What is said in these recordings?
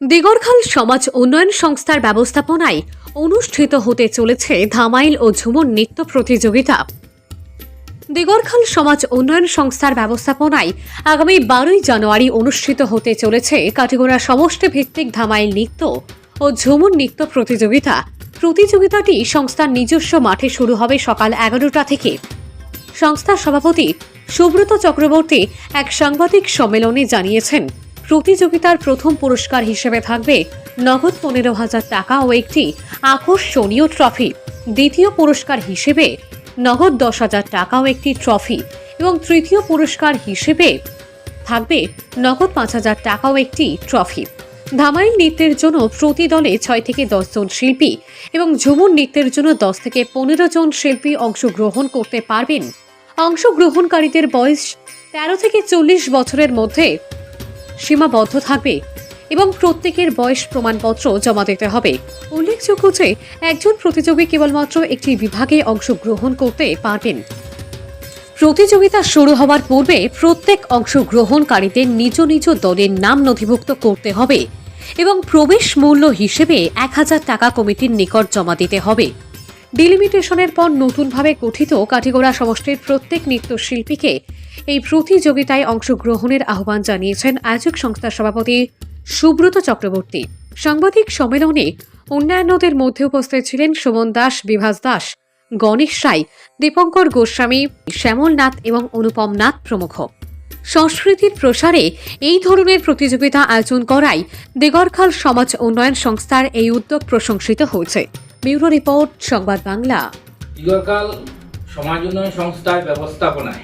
দিগরখাল সমাজ উন্নয়ন সংস্থার ব্যবস্থাপনায় অনুষ্ঠিত হতে চলেছে ধামাইল ও ঝুমুর নৃত্য প্রতিযোগিতা। দিগরখাল সমাজ উন্নয়ন সংস্থার ব্যবস্থাপনায় আগামী বারোই জানুয়ারি অনুষ্ঠিত হতে চলেছে কাটিগোড়া সমষ্টি ভিত্তিক ধামাইল নৃত্য ও ঝুমুর নৃত্য প্রতিযোগিতা। প্রতিযোগিতাটি সংস্থার নিজস্ব মাঠে শুরু হবে সকাল এগারোটা থেকে। সংস্থার সভাপতি সুব্রত চক্রবর্তী এক সাংবাদিক সম্মেলনে জানিয়েছেন প্রতিযোগিতার প্রথম পুরস্কার হিসেবে থাকবে নগদ পনেরো হাজার টাকা ও একটি আকর্ষণীয় ট্রফি। দ্বিতীয় পুরস্কার হিসেবে নগদ দশ হাজার টাকা ও একটি ট্রফি এবং তৃতীয় পুরস্কার হিসেবে থাকবে নগদ পাঁচ হাজার টাকা ও একটি ট্রফি। ধামাইল নৃত্যের জন্য প্রতি দলে ছয় থেকে জন শিল্পী এবং ঝুমুর নৃত্যের জন্য দশ থেকে পনেরো জন শিল্পী অংশগ্রহণ করতে পারবেন। অংশগ্রহণকারীদের বয়স তেরো থেকে চল্লিশ বছরের মধ্যে সীমাবদ্ধ থাকবে এবং প্রত্যেকের বয়স প্রমাণপত্র জমা দিতে হবে। উল্লেখযোগ্য যে একজন প্রতিযোগী কেবলমাত্র একটি বিভাগে অংশগ্রহণ করতে পারবেন। প্রতিযোগিতা শুরু হওয়ার পূর্বে প্রত্যেক অংশগ্রহণকারীদের নিজ নিজ দলের নাম নথিভুক্ত করতে হবে এবং প্রবেশ মূল্য হিসেবে এক হাজার টাকা কমিটির নিকট জমা দিতে হবে। ডিলিমিটেশনের পর নতুনভাবে গঠিত কাঠিগোড়া সমষ্টির প্রত্যেক নৃত্যশিল্পীকে এই প্রতিযোগিতায় অংশগ্রহণের আহ্বান জানিয়েছেন আয়োজক সংস্থার সভাপতি সুব্রত চক্রবর্তী। সাংবাদিক সম্মেলনে অন্যান্যদের মধ্যে উপস্থিত ছিলেন সুমন দাস, বিভাস দাস, গণেশ রায়, দীপঙ্কর গোস্বামী শ্যামল নাথ এবং অনুপম নাথ প্রমুখ। সংস্কৃতির প্রসারে এই ধরনের প্রতিযোগিতা আয়োজন করায় দেগরখাল সমাজ উন্নয়ন সংস্থার এই উদ্যোগ প্রশংসিত হয়েছে। ব্যুরো রিপোর্ট, সংবাদ বাংলা। সমাজ উন্নয়ন সংস্থার ব্যবস্থাপনায়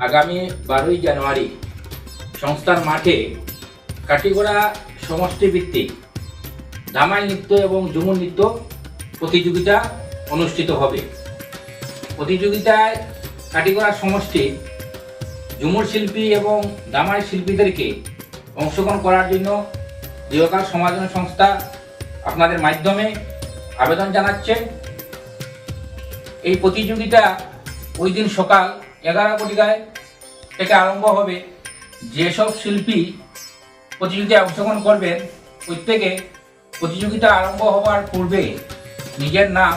আগামী বারোই জানুয়ারি সংস্থার মাঠে কাটিগড়া সমষ্টি ভিত্তিক নৃত্য এবং ঝুমুর নৃত্য প্রতিযোগিতা অনুষ্ঠিত হবে। প্রতিযোগিতায় কাটিগড়া সমষ্টি ঝুমুর শিল্পী এবং দামাইল শিল্পীদেরকে অংশগ্রহণ করার জন্য দীর্ঘকাল সমাজ উন্নয়ন সংস্থা আপনাদের মাধ্যমে আবেদন জানাচ্ছে এই প্রতিযোগিতা ওই দিন সকাল এগারো কোটিকায় থেকে আরম্ভ হবে। যেসব শিল্পী প্রতিযোগিতায় অংশগ্রহণ করবেন প্রত্যেকে প্রতিযোগিতা আরম্ভ হওয়ার পূর্বে নিজের নাম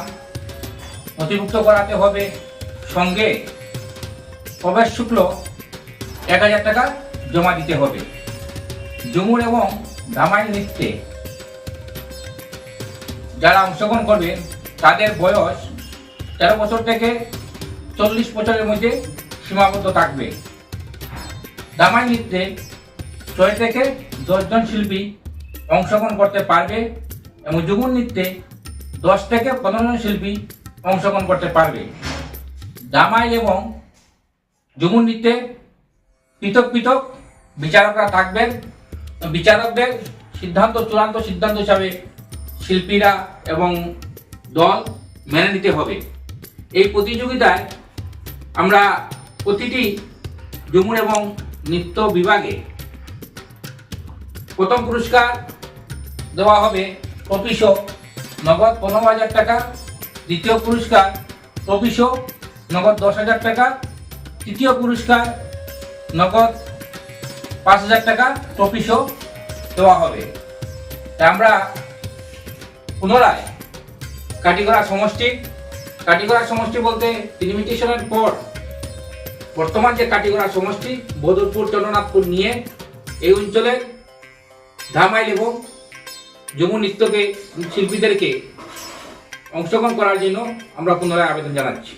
নথিভুক্ত করাতে হবে। সঙ্গে প্রবেশ শুক্ল এক হাজার টাকা জমা দিতে হবে। ঝুমুর এবং ধামাইল নৃত্যে যারা অংশগ্রহণ করবেন তাদের বয়স তেরো বছর থেকে চল্লিশ বছরের মধ্যে সীমাবদ্ধ থাকবে। দামাই নৃত্যে ছয় থেকে দশজন শিল্পী অংশগ্রহণ করতে পারবে এবং যুগুর নৃত্যে দশ থেকে পনেরো জন শিল্পী অংশগ্রহণ করতে পারবে। দামাইল এবং যুগুর নৃত্যে পৃথক পৃথক বিচারকরা থাকবেন। বিচারকদের সিদ্ধান্ত, চূড়ান্ত সিদ্ধান্ত হিসাবে শিল্পীরা এবং দল মেনে নিতে হবে। এই প্রতিযোগিতায় আমরা প্রতিটি ঝুমুর এবং নৃত্য বিভাগে প্রথম পুরস্কার দেওয়া হবে ট্রফিশো নগদ পনেরো হাজার টাকা, দ্বিতীয় পুরস্কার ট্রফিশো নগদ দশ হাজার টাকা, তৃতীয় পুরস্কার নগদ পাঁচ হাজার টাকা ট্রফিশো দেওয়া হবে। আমরা পুনরায় কাটিগড়া সমষ্টি কাটিগড়া সমষ্টি বলতে লিমিটেশনের পর বর্তমান যে কাটিগড়া সমষ্টি, বদরপুর, চন্দ্রনাথপুর নিয়ে এই অঞ্চলের ধামাইল এবং যমু নৃত্যকে শিল্পীদেরকে অংশগ্রহণ করার জন্য আমরা পুনরায় আবেদন জানাচ্ছি।